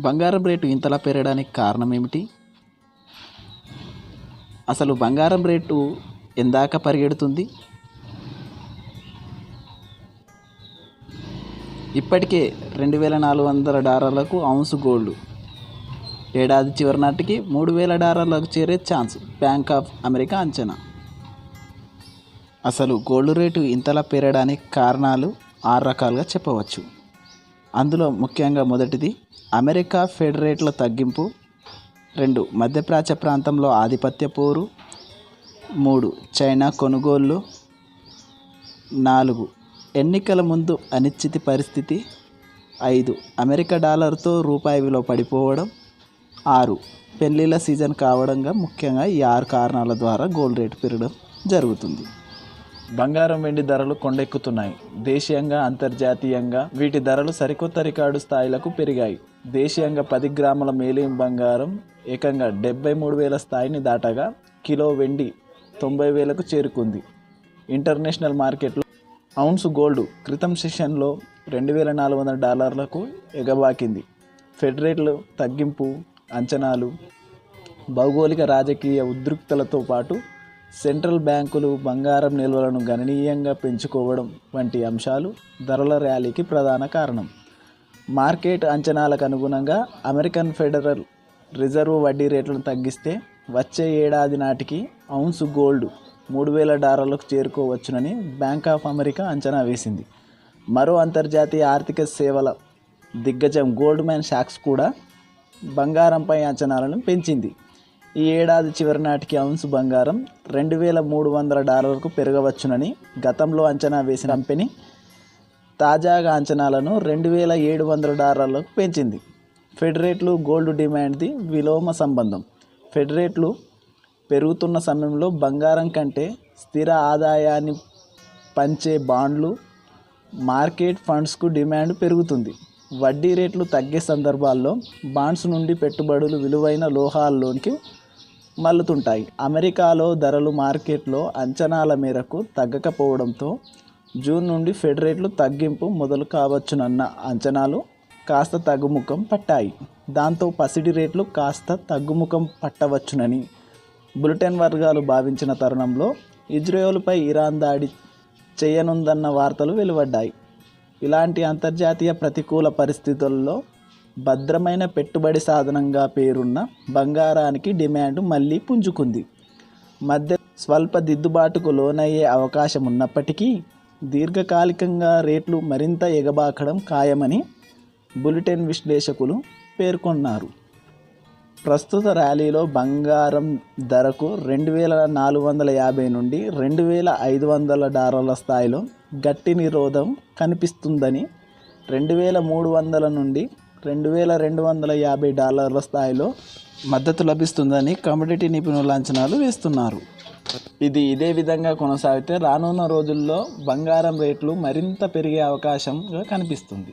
బంగారం రేటు ఇంతలా పెరగడానికి కారణం ఏమిటి? అసలు బంగారం రేటు ఎందాక పరిగెడుతుంది? ఇప్పటికే రెండు వేల నాలుగు వందల డాలర్లకు అవున్సు గోల్డ్. ఏడాది చివరి నాటికి మూడు వేల డాలర్లకు చేరే ఛాన్స్ బ్యాంక్ ఆఫ్ అమెరికా అంచనా. అసలు గోల్డ్ రేటు ఇంతలా పెరగడానికి కారణాలు ఆరు రకాలుగా చెప్పవచ్చు. అందులో ముఖ్యంగా మొదటిది అమెరికా ఫెడరేట్ల తగ్గింపు. రెండు మధ్యప్రాచ్య ప్రాంతంలో ఆధిపత్య పోరు. మూడు చైనా కొనుగోళ్ళు నాలుగు ఎన్నికల ముందు అనిశ్చితి పరిస్థితి. ఐదు అమెరికా డాలర్తో రూపాయి విలువ పడిపోవడం. ఆరు పెళ్ళిళ్ళ సీజన్ కావడంగా ముఖ్యంగా ఈ ఆరు కారణాల ద్వారా గోల్డ్ రేటు పెరగడం జరుగుతుంది. బంగారం వెండి ధరలు కొండెక్కుతున్నాయి. దేశీయంగా అంతర్జాతీయంగా వీటి ధరలు సరికొత్త రికార్డు స్థాయిలకు పెరిగాయి. దేశీయంగా పది గ్రాముల మేలిం బంగారం ఏకంగా డెబ్బై మూడు వేల స్థాయిని దాటగా కిలో వెండి తొంభై వేలకు చేరుకుంది. ఇంటర్నేషనల్ మార్కెట్లో ఔన్స్ గోల్డ్ క్రితం సెషన్లో రెండు వేల నాలుగు వందల డాలర్లకు ఎగబాకింది. ఫెడ్ రేట్లు తగ్గింపు అంచనాలు భౌగోళిక రాజకీయ ఉద్రిక్తలతో పాటు సెంట్రల్ బ్యాంకులు బంగారం నిల్వలను గణనీయంగా పెంచుకోవడం వంటి అంశాలు ధరల ర్యాలీకి ప్రధాన కారణం. మార్కెట్ అంచనాలకు అనుగుణంగా అమెరికన్ ఫెడరల్ రిజర్వ్ వడ్డీ రేట్లను తగ్గిస్తే వచ్చే ఏడాది నాటికి ఔన్స్ గోల్డ్ మూడు వేల డాలర్లకు చేరుకోవచ్చునని బ్యాంక్ ఆఫ్ అమెరికా అంచనా వేసింది. మరో అంతర్జాతీయ ఆర్థిక సేవల దిగ్గజం గోల్డ్ మ్యాన్ షాక్స్ కూడా బంగారంపై అంచనాలను పెంచింది. ఈ ఏడాది చివరి నాటికి ఔన్స్ బంగారం రెండు వేల మూడు వందల డాలర్లకు పెరగవచ్చునని గతంలో అంచనా వేసిన కంపెనీ తాజాగా అంచనాలను రెండు వేల ఏడు వందల డాలర్లకు పెంచింది. ఫెడరేట్లు గోల్డ్ డిమాండ్ది విలోమ సంబంధం. ఫెడరేట్లు పెరుగుతున్న సమయంలో బంగారం కంటే స్థిర ఆదాయాన్ని పంచే బాండ్లు మార్కెట్ ఫండ్స్కు డిమాండ్ పెరుగుతుంది. వడ్డీ రేట్లు తగ్గే సందర్భాల్లో బాండ్స్ నుండి పెట్టుబడులు విలువైన లోహాల్లోనికి మల్లుతుంటాయి. అమెరికాలో ధరలు మార్కెట్లో అంచనాల మేరకు తగ్గకపోవడంతో జూన్ నుండి ఫెడ్ రేట్లు తగ్గింపు మొదలు కావచ్చునన్న అంచనాలు కాస్త తగ్గుముఖం పట్టాయి. దాంతో పసిడి రేట్లు కాస్త తగ్గుముఖం పట్టవచ్చునని బులెటిన్ వర్గాలు భావించిన తరుణంలో ఇజ్రాయెల్పై ఇరాన్ దాడి చేయనుందన్న వార్తలు వెలువడ్డాయి. ఇలాంటి అంతర్జాతీయ ప్రతికూల పరిస్థితుల్లో భద్రమైన పెట్టుబడి సాధనంగా పేరున్న బంగారానికి డిమాండ్ మళ్ళీ పుంజుకుంది. మధ్య స్వల్ప దిద్దుబాటుకు లోనయ్యే అవకాశం ఉన్నప్పటికీ దీర్ఘకాలికంగా రేట్లు మరింత ఎగబాకడం ఖాయమని బులెటిన్ విశ్లేషకులు పేర్కొన్నారు. ప్రస్తుత ర్యాలీలో బంగారం ధరకు రెండు వేల నాలుగు వందల యాభై నుండి రెండు వేల ఐదు వందల డాలర్ల స్థాయిలో గట్టి నిరోధం కనిపిస్తుందని రెండు వేల మూడు వందల నుండి రెండు వేల రెండు వందల యాభై డాలర్ల స్థాయిలో మద్దతు లభిస్తుందని కమోడిటీ నిపుణుల అంచనాలు వేస్తున్నారు. ఇది ఇదే విధంగా కొనసాగితే రానున్న రోజుల్లో బంగారం రేట్లు మరింత పెరిగే అవకాశంగా కనిపిస్తుంది.